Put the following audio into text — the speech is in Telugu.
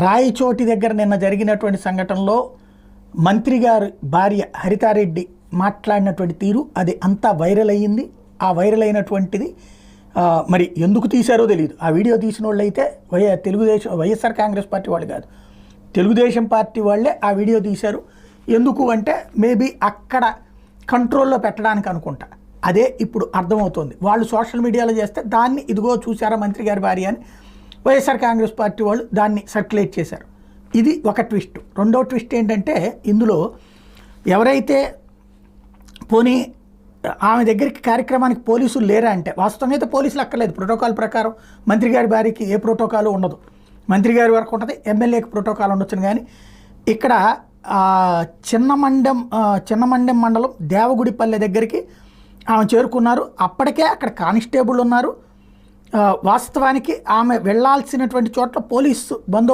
రాయచోటి దగ్గర నిన్న జరిగినటువంటి సంఘటనలో మంత్రి గారి భార్య హరితారెడ్డి మాట్లాడినటువంటి తీరు అది అంతా వైరల్ అయ్యింది. ఆ వైరల్ అయినటువంటిది మరి ఎందుకు తీశారో తెలియదు ఆ వీడియో తీసిన వాళ్ళు అయితే why Telugu Desam Y S R Congress party వాళ్ళు కాదు. తెలుగుదేశం పార్టీ వాళ్ళే ఆ వీడియో తీశారు. ఎందుకు అంటే మేబీ అక్కడ కంట్రోల్లో పెట్టడానికి అనుకుంటా. అదే ఇప్పుడు అర్థమవుతుంది. వాళ్ళు సోషల్ మీడియాలో చేస్తే దాన్ని ఇదిగో చూసారా మంత్రి గారి భార్య అని. వైఎస్ఆర్ కాంగ్రెస్ పార్టీ వాళ్ళు దాన్ని సర్క్యులేట్ చేశారు. ఇది ఒక ట్విస్ట్. రెండో ట్విస్ట్ ఏంటంటే ఇందులో ఎవరైతే పోనీ ఆమె దగ్గరికి కార్యక్రమానికి పోలీసులు లేరా అంటే వాస్తవంగా అయితే పోలీసులు అక్కర్లేదు. ప్రోటోకాల్ ప్రకారం మంత్రి గారి భార్యకి ఏ ప్రోటోకాల్ ఉండదు. మంత్రి గారి వరకు ఉంటుంది ఎమ్మెల్యేకి ప్రోటోకాల్ ఉండొచ్చును కానీ ఇక్కడ చిన్నమండెం చిన్నమండెం మండలం దేవగుడిపల్లె దగ్గరికి ఆమె చేరుకున్నారు. అప్పటికే అక్కడ కానిస్టేబుల్ ఉన్నారు. వాస్తవానికి ఆమె వెళ్ళాల్సినటువంటి చోట్ల పోలీసు బందోబస్తు